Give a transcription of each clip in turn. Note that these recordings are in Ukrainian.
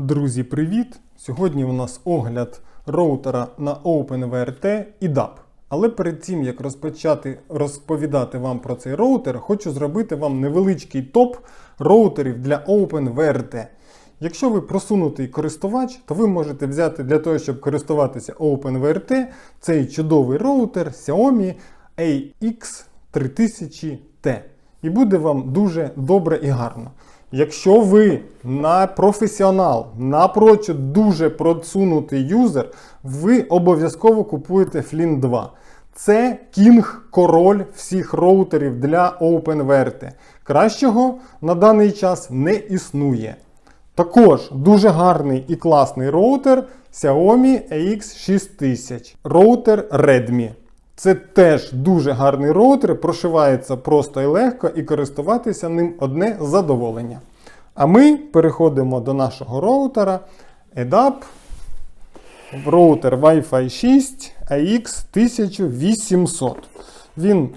Друзі, привіт! Сьогодні у нас огляд роутера на OpenVRT і DAP. Але перед тим як розпочати розповідати вам про цей роутер, хочу зробити вам невеличкий топ роутерів для OpenVRT. Якщо ви просунутий користувач, то ви можете взяти для того, щоб користуватися OpenVRT, цей чудовий роутер Xiaomi AX3000T. І буде вам дуже добре і гарно. Якщо ви на професіонал, напрочуд дуже просунутий юзер, ви обов'язково купуєте Flint 2. Це кінг король всіх роутерів для OpenVRT. Кращого на даний час не існує. Також дуже гарний і класний роутер Xiaomi AX6000. Роутер Redmi. Це теж дуже гарний роутер, прошивається просто і легко, і користуватися ним одне задоволення. А ми переходимо до нашого роутера EDAP роутер Wi-Fi 6 AX1800. Він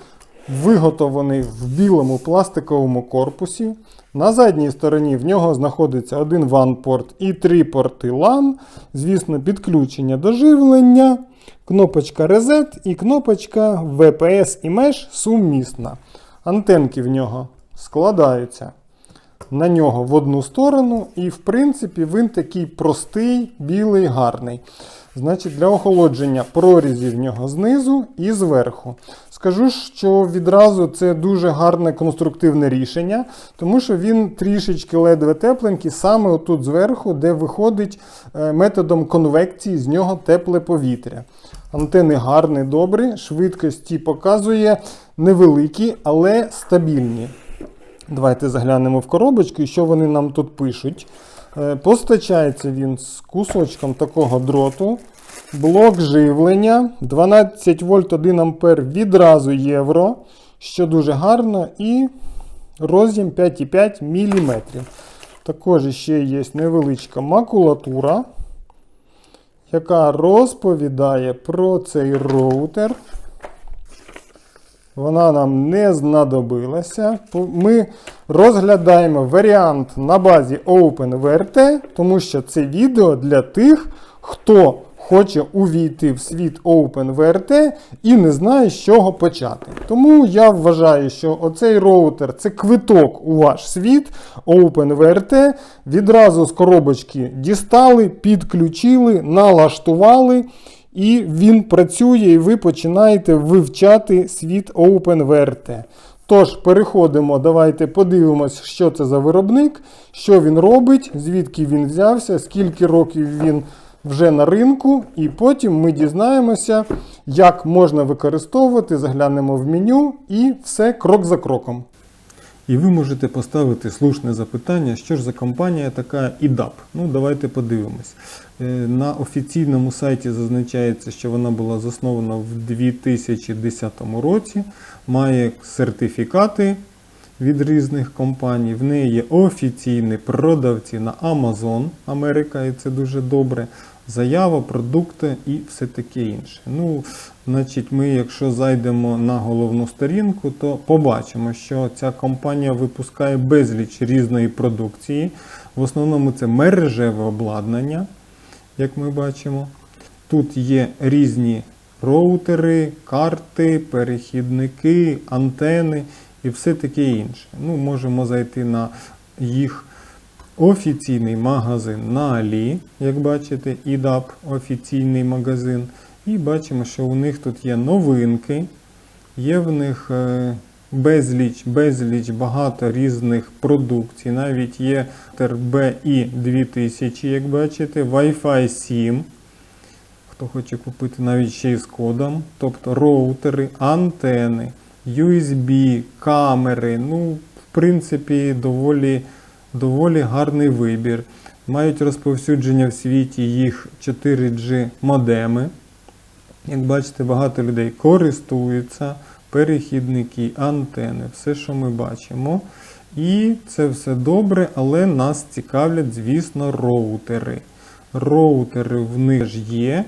виготовлений в білому пластиковому корпусі. На задній стороні в нього знаходиться один WAN-порт і три порти LAN, звісно, підключення до живлення, кнопочка Reset і кнопочка VPS і Mesh сумісна. Антенки в нього складаються на нього в одну сторону, і, в принципі, він такий простий, білий, гарний. Значить, для охолодження прорізі в нього знизу і зверху. Скажу, що відразу це дуже гарне конструктивне рішення, тому що він трішечки ледве тепленький, саме отут зверху, де виходить е, методом конвекції з нього тепле повітря. Антени гарні, добрі, швидкості показує невеликі, але стабільні. Давайте заглянемо в коробочку і що вони нам тут пишуть. Е, Постачається він з кусочком такого дроту. Блок живлення 12 вольт 1 ампер відразу євро, що дуже гарно, і роз'єм 5,5 мм. Також ще є невеличка макулатура, яка розповідає про цей роутер. Вона нам не знадобилася. Ми розглядаємо варіант на базі OpenVRT, тому що це відео для тих, хто хоче увійти в світ OpenVRT і не знає, з чого почати. Тому я вважаю, що оцей роутер це квиток у ваш світ OpenVRT. Відразу з коробочки дістали, підключили, налаштували. І він працює, і ви починаєте вивчати світ OpenVRT. Тож, переходимо, давайте подивимось, що це за виробник, що він робить, звідки він взявся, скільки років він вже на ринку, і потім ми дізнаємося, як можна використовувати, заглянемо в меню і все крок за кроком. І ви можете поставити слушне запитання, що ж за компанія така IDAP. Ну, давайте подивимось. Е, На офіційному сайті зазначається, що вона була заснована в 2010 році, має сертифікати від різних компаній. В неї є офіційні продавці на Amazon Америка, і це дуже добре. Заява, продукти і все таке інше. Ну, значить, ми, якщо зайдемо на головну сторінку, то побачимо, що ця компанія випускає безліч різної продукції. В основному це мережеве обладнання, як ми бачимо. Тут є різні роутери, карти, перехідники, антени і все таке інше. Ну, Можемо зайти на їх офіційний магазин на Алі, як бачите, IDAP офіційний магазин. І бачимо, що у них тут є новинки, є в них е, безліч, безліч багато різних продукцій. Навіть є BI 2000, як бачите, Wi-Fi 7. Хто хоче купити навіть ще й з кодом, тобто роутери, антени, USB, камери. Ну, в принципі, доволі доволі гарний вибір. Мають розповсюдження в світі їх 4G модеми. Як бачите, багато людей користуються, перехідники, антени, все, що ми бачимо. І це все добре, але нас цікавлять, звісно, роутери. Роутери в них ж є.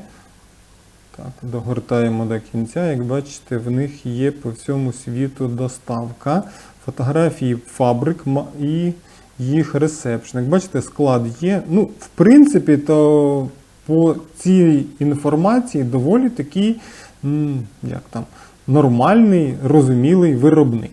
Так, Догортаємо до кінця. Як бачите, в них є по всьому світу доставка. Фотографії фабрик і їх ресепшн. Як бачите, склад є. Ну, в принципі, то по цій інформації доволі такий, як там, нормальний, розумілий виробник.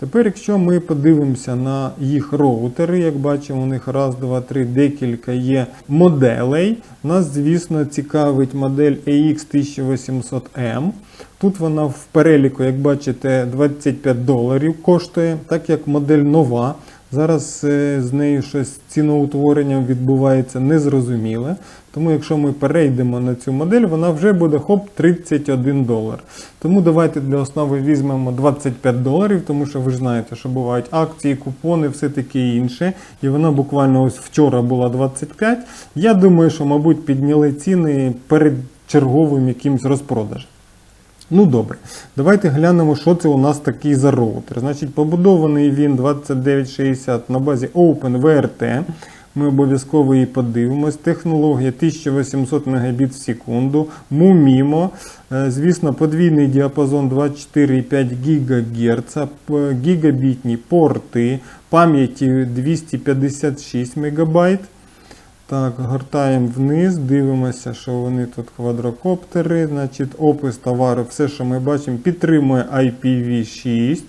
Тепер, якщо ми подивимося на їх роутери, як бачимо, у них раз, два, три, декілька є моделей. Нас, звісно, цікавить модель AX1800M. Тут вона в переліку, як бачите, 25 доларів коштує, так як модель нова. Зараз е, з нею щось ціноутворенням відбувається незрозуміле. Тому якщо ми перейдемо на цю модель, вона вже буде хоп 31 долар. Тому давайте для основи візьмемо 25 доларів, тому що ви ж знаєте, що бувають акції, купони, все таке інше. І вона буквально ось вчора була 25. Я думаю, що, мабуть, підняли ціни перед черговим якимсь розпродажем. Ну добре, давайте глянемо, що це у нас такий за роутер. Значить, побудований він 2960 на базі OpenVRT. Ми обов'язково її подивимось. Технологія 1800 Мбіт в секунду. MUMIMO. Е, Звісно, подвійний діапазон 24,5 ГГц, п- гігабітні порти, пам'яті 256 МБ. Так, гортаємо вниз, дивимося, що вони тут квадрокоптери. Значить, опис товару, все, що ми бачимо, підтримує IPv6.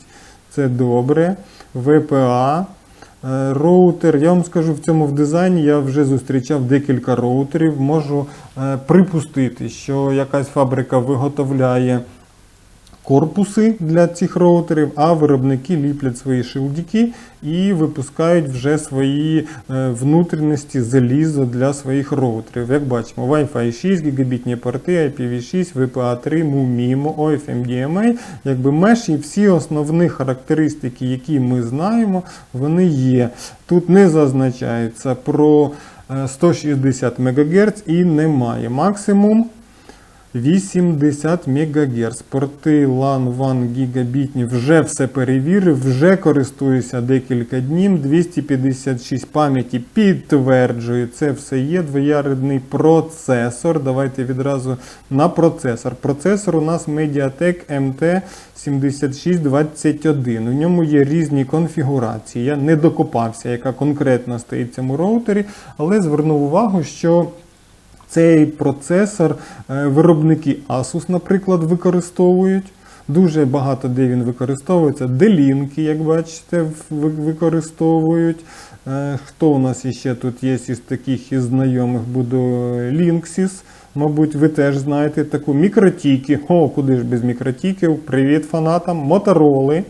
Це добре. VPA. Е, Роутер, я вам скажу, в цьому в дизайні я вже зустрічав декілька роутерів. Можу е, припустити, що якась фабрика виготовляє корпуси для цих роутерів, а виробники ліплять свої шилдики і випускають вже свої е, внутрішності залізо для своїх роутерів. Як бачимо, Wi-Fi 6, гігабітні порти, IPv6, VPA3, MUMIMO, OFMDMA, якби меш всі основні характеристики, які ми знаємо, вони є. Тут не зазначається про е, 160 МГц і немає. Максимум 80 МГц. Порти LAN 1 гігабітні вже все перевірив, вже користуюся декілька днів. 256 пам'яті підтверджую, це все є. Двоярідний процесор. Давайте відразу на процесор. Процесор у нас Mediatek MT7621. У ньому є різні конфігурації. Я не докопався, яка конкретно стоїть в цьому роутері, але звернув увагу, що цей процесор е, виробники Asus, наприклад, використовують. Дуже багато де він використовується. Делінки, як бачите, використовують. Е, Хто у нас іще тут є із таких із знайомих? Буде Linksys. Мабуть, ви теж знаєте таку мікротіки. О, куди ж без мікротіків? Привіт фанатам. Мотороли,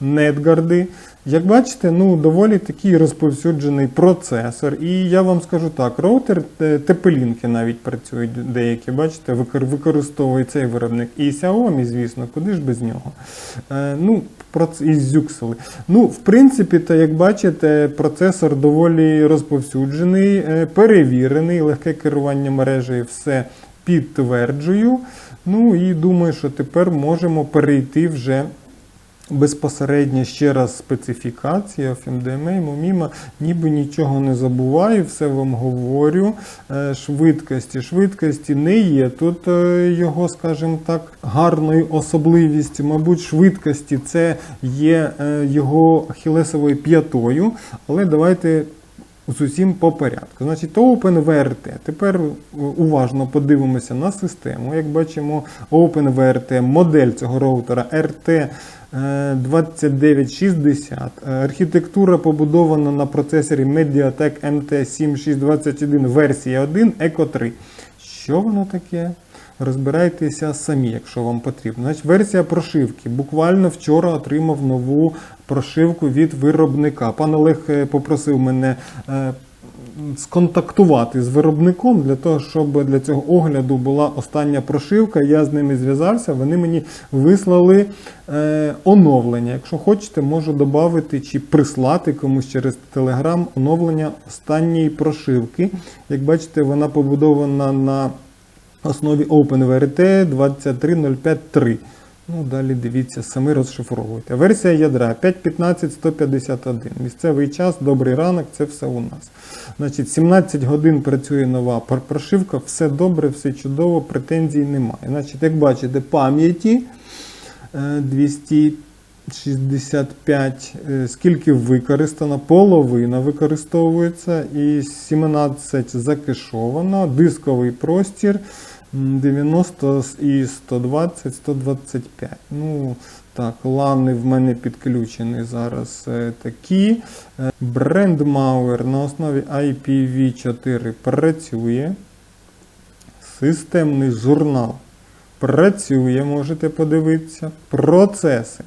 Нетгарди. Як бачите, ну доволі такий розповсюджений процесор. І я вам скажу так, роутер е, TP-лінки навіть працюють деякі, бачите, використовує цей виробник. І Xiaomi, звісно, куди ж без нього. Е, ну, і Zюксели. Ну, в принципі, то, як бачите, процесор доволі розповсюджений, е, перевірений, легке керування мережею, все підтверджую. Ну і думаю, що тепер можемо перейти вже безпосередньо ще раз специфікація FMDMA, MOMIMA, ніби нічого не забуваю, все вам говорю. Е, Швидкості, швидкості не є. Тут е, його, скажімо так, гарною особливістю. Мабуть, швидкості це є е, його хілесовою п'ятою, але давайте з усім по порядку. Значить, OpenVRT. Тепер е, уважно подивимося на систему. Як бачимо, OpenVRT, модель цього роутера RT. е, 2960. Е, Архітектура побудована на процесорі Mediatek MT7621 версія 1 Eco 3. Що воно таке? Розбирайтеся самі, якщо вам потрібно. Значить, версія прошивки. Буквально вчора отримав нову прошивку від виробника. Пан Олег е, попросив мене е, сконтактувати з виробником для того, щоб для цього огляду була остання прошивка. Я з ними зв'язався. Вони мені вислали е, оновлення. Якщо хочете, можу додати чи прислати комусь через Telegram оновлення останньої прошивки. Як бачите, вона побудована на основі OpenVRT 23053. Ну, далі дивіться, самі розшифровуйте. Версія ядра 5.15.151. Місцевий час, добрий ранок, це все у нас. Значить, 17 годин працює нова прошивка, все добре, все чудово, претензій немає. Значить, як бачите, пам'яті е, 200 65, е, скільки використано, половина використовується і 17 закешовано, дисковий простір 90 і 120, 125. Ну, так, лани в мене підключені зараз е, такі. Е, Брендмауер на основі IPv4 працює. Системний журнал працює, можете подивитися. Процеси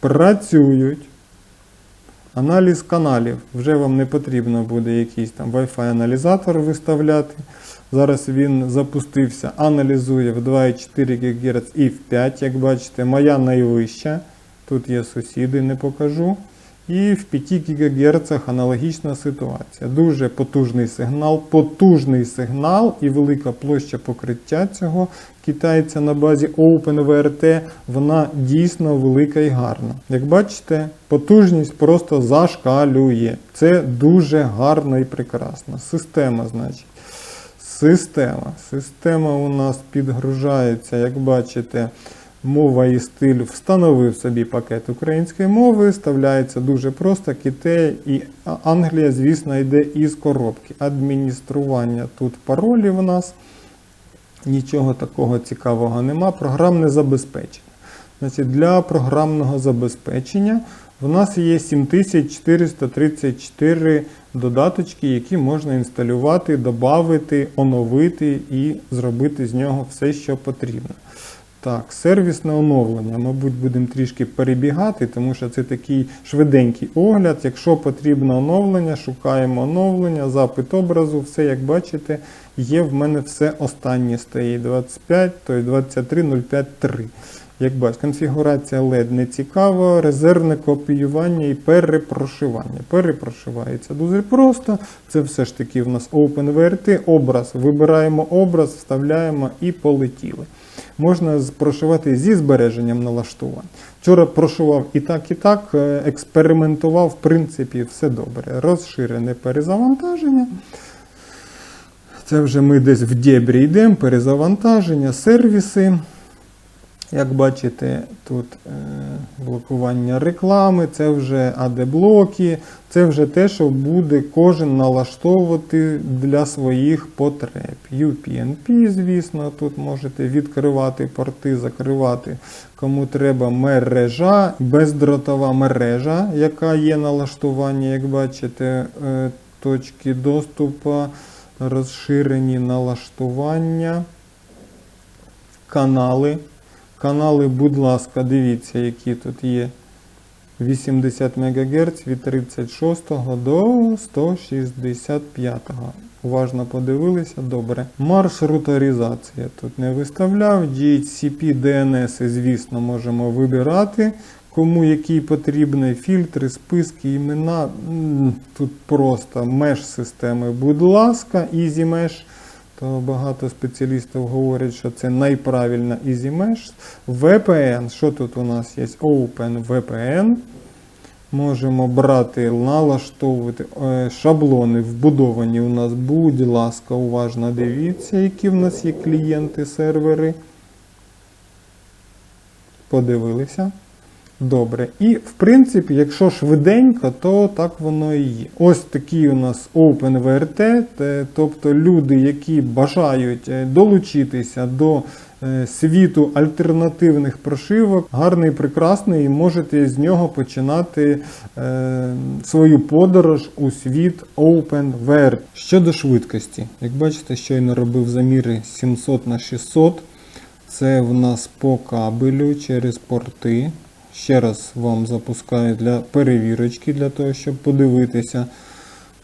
працюють. Аналіз каналів. Вже вам не потрібно буде якийсь там Wi-Fi аналізатор виставляти. Зараз він запустився, аналізує в 2,4 ГГц і в 5, як бачите, моя найвища. Тут є сусіди, не покажу. І в 5 ГГц аналогічна ситуація. Дуже потужний сигнал, потужний сигнал і велика площа покриття цього китайця на базі OpenVRT, вона дійсно велика і гарна. Як бачите, потужність просто зашкалює. Це дуже гарно і прекрасно. Система, значить. Система. Система у нас підгружається, як бачите, мова і стиль встановив собі пакет української мови, вставляється дуже просто. Китей і Англія, звісно, йде із коробки. Адміністрування тут паролів у нас. Нічого такого цікавого нема. Програмне забезпечення. Значить, Для програмного забезпечення в нас є 7434 додаточки, які можна інсталювати, додати, оновити і зробити з нього все, що потрібно. Так, сервісне оновлення, мабуть, будемо трішки перебігати, тому що це такий швиденький огляд. Якщо потрібно оновлення, шукаємо оновлення, запит образу, все, як бачите, є в мене все останнє стоїть 25, то 23.05.3. Як бачите, конфігурація LED не цікава, резервне копіювання і перепрошивання. Перепрошивається дуже просто. Це все ж таки в нас OpenVRT, образ. Вибираємо образ, вставляємо і полетіли. Можна прошивати зі збереженням налаштувань. Вчора прошивав і так, і так, е, експериментував, в принципі, все добре. Розширене перезавантаження. Це вже ми десь в дебрі йдемо, перезавантаження, сервіси. Як бачите, тут е, блокування реклами, це вже AD-блоки, це вже те, що буде кожен налаштовувати для своїх потреб. UPnP, звісно, тут можете відкривати порти, закривати, кому треба мережа, бездротова мережа, яка є налаштування, як бачите, е, точки доступу, розширені налаштування, канали. Канали, будь ласка, дивіться, які тут є. 80 МГц від 36 до 165. Уважно подивилися, добре. Маршрутаризація тут не виставляв. DHCP, DNS, звісно, можемо вибирати. Кому який потрібний фільтри, списки, імена. Тут просто меж системи, будь ласка, Easy Mesh. То багато спеціалістів говорять, що це найправильна EasyMesh. VPN. Що тут у нас є? OpenVPN. Можемо брати, налаштовувати е, шаблони вбудовані у нас. Будь ласка, уважно дивіться, які в нас є клієнти, сервери. Подивилися. Добре. І в принципі, якщо швиденько, то так воно і є. Ось такий у нас OpenVRT, тобто люди, які бажають е, долучитися до е, світу альтернативних прошивок, гарний, прекрасний, і можете з нього починати е, свою подорож у світ OpenVR. Щодо швидкості, як бачите, щойно робив заміри 700 на 600. Це в нас по кабелю через порти. Ще раз вам запускаю для перевірочки, для того, щоб подивитися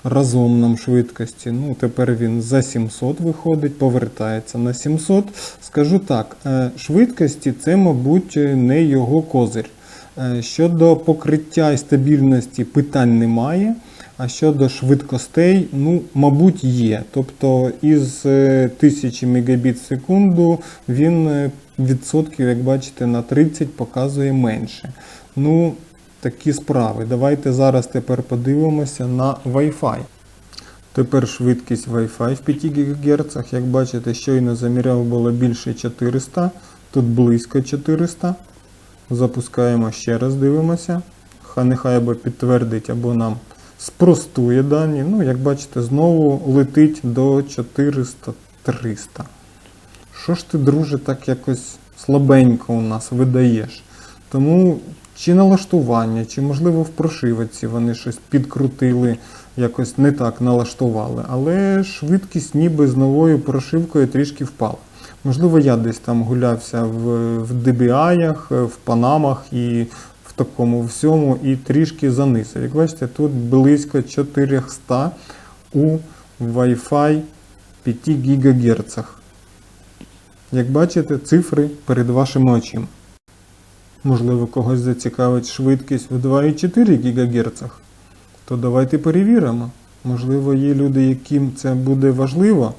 разом нам швидкості. Ну, тепер він за 700 виходить, повертається на 700. Скажу так, е, швидкості це, мабуть, не його козир. Е, Щодо покриття і стабільності питань немає. А щодо швидкостей, ну, мабуть, є. Тобто із е, 1000 Мбіт в секунду він е, відсотків, як бачите, на 30 показує менше. Ну, такі справи. Давайте зараз тепер подивимося на Wi-Fi. Тепер швидкість Wi-Fi в 5 ГГц. Як бачите, щойно заміряв було більше 400, тут близько 400. Запускаємо ще раз, дивимося. Хай нехай або підтвердить, або нам спростує дані. Ну, як бачите, знову летить до 400-300. Що ж ти, друже, так якось слабенько у нас видаєш? Тому чи налаштування, чи можливо в прошивці вони щось підкрутили, якось не так налаштували, але швидкість ніби з новою прошивкою трішки впала. Можливо, я десь там гулявся в, в DBI, в Панамах і в такому всьому, і трішки занизив. Як бачите, тут близько 400 у Wi-Fi 5 ГГц. Як бачите, цифри перед вашими очима. Можливо, когось зацікавить швидкість в 2,4 ГГц. То давайте перевіримо. Можливо, є люди, яким це буде важливо.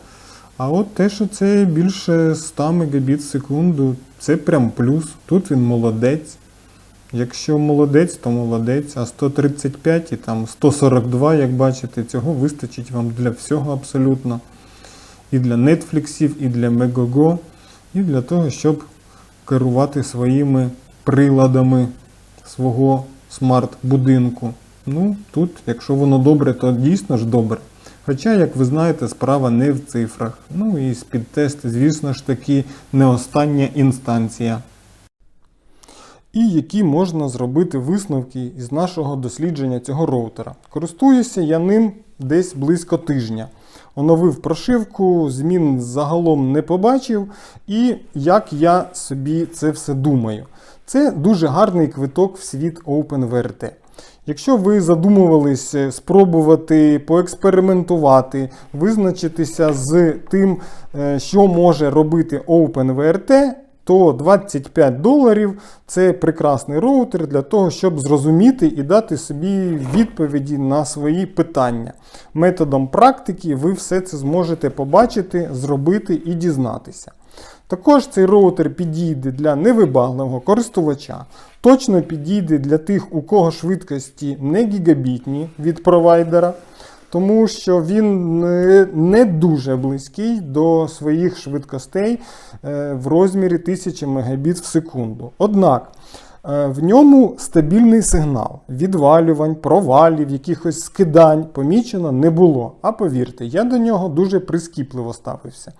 А от те, що це більше 100 Мбіт в секунду, це прям плюс. Тут він молодець. Якщо молодець, то молодець, а 135 і там 142, як бачите, цього вистачить вам для всього абсолютно. І для Netflix, і для Megogo, і для того, щоб керувати своїми приладами свого смарт-будинку. Ну, тут, якщо воно добре, то дійсно ж добре. Хоча, як ви знаєте, справа не в цифрах. Ну і спідтест, звісно ж таки, не остання інстанція. І які можна зробити висновки із нашого дослідження цього роутера. Користуюся я ним десь близько тижня. Оновив прошивку, змін загалом не побачив, і як я собі це все думаю. Це дуже гарний квиток в світ OpenVRT. Якщо ви задумувались спробувати поекспериментувати, визначитися з тим, е, що може робити OpenVRT, то 25 доларів це прекрасний роутер для того, щоб зрозуміти і дати собі відповіді на свої питання. Методом практики ви все це зможете побачити, зробити і дізнатися. Також цей роутер підійде для невибагливого користувача, точно підійде для тих, у кого швидкості не гігабітні від провайдера, тому що він не- дуже близький до своїх швидкостей е, в розмірі 1000 Мбіт в секунду. Однак е, в ньому стабільний сигнал. Відвалювань, провалів, якихось скидань помічено не було. А повірте, я до нього дуже прискіпливо ставився.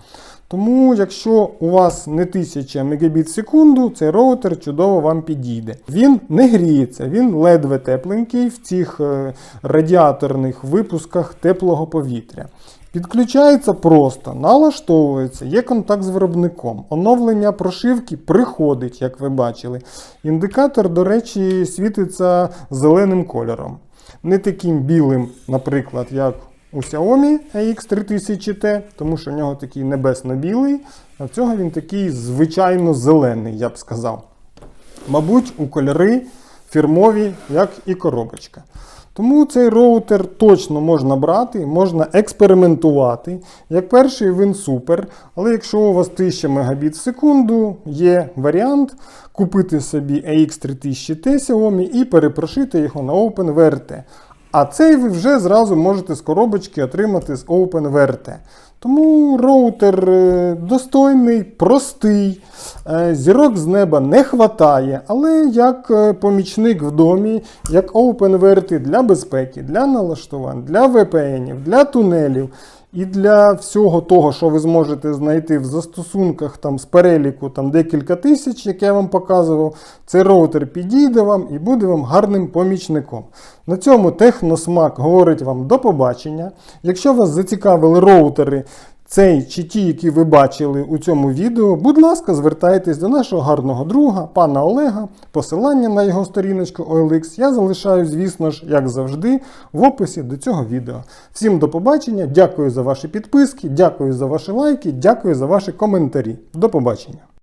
Тому, якщо у вас не 1000 Мбіт в секунду, цей роутер чудово вам підійде. Він не гріється, він ледве тепленький в цих е, радіаторних випусках теплого повітря. Підключається просто, налаштовується, є контакт з виробником. Оновлення прошивки приходить, як ви бачили. Індикатор, до речі, світиться зеленим кольором. Не таким білим, наприклад, як у Xiaomi AX3000T, тому що в нього такий небесно-білий, а в цього він такий звичайно зелений, я б сказав. Мабуть, у кольори фірмові, як і коробочка. Тому цей роутер точно можна брати, можна експериментувати. Як перший він супер, але якщо у вас 1000 Мбіт в секунду, є варіант купити собі AX3000T Xiaomi і перепрошити його на OpenVRT. А цей ви вже зразу можете з коробочки отримати з OpenVRT. Тому роутер е, достойний, простий, е, зірок з неба не хватає, але як е, помічник в домі, як OpenVRT для безпеки, для налаштувань, для VPN, для тунелів і для всього того, що ви зможете знайти в застосунках там, з переліку там, декілька тисяч, як я вам показував, цей роутер підійде вам і буде вам гарним помічником. На цьому Техносмак говорить вам до побачення. Якщо вас зацікавили роутери, цей чи ті, які ви бачили у цьому відео, будь ласка, звертайтесь до нашого гарного друга, пана Олега. Посилання на його сторіночку OLX я залишаю, звісно ж, як завжди, в описі до цього відео. Всім до побачення, дякую за ваші підписки, дякую за ваші лайки, дякую за ваші коментарі. До побачення.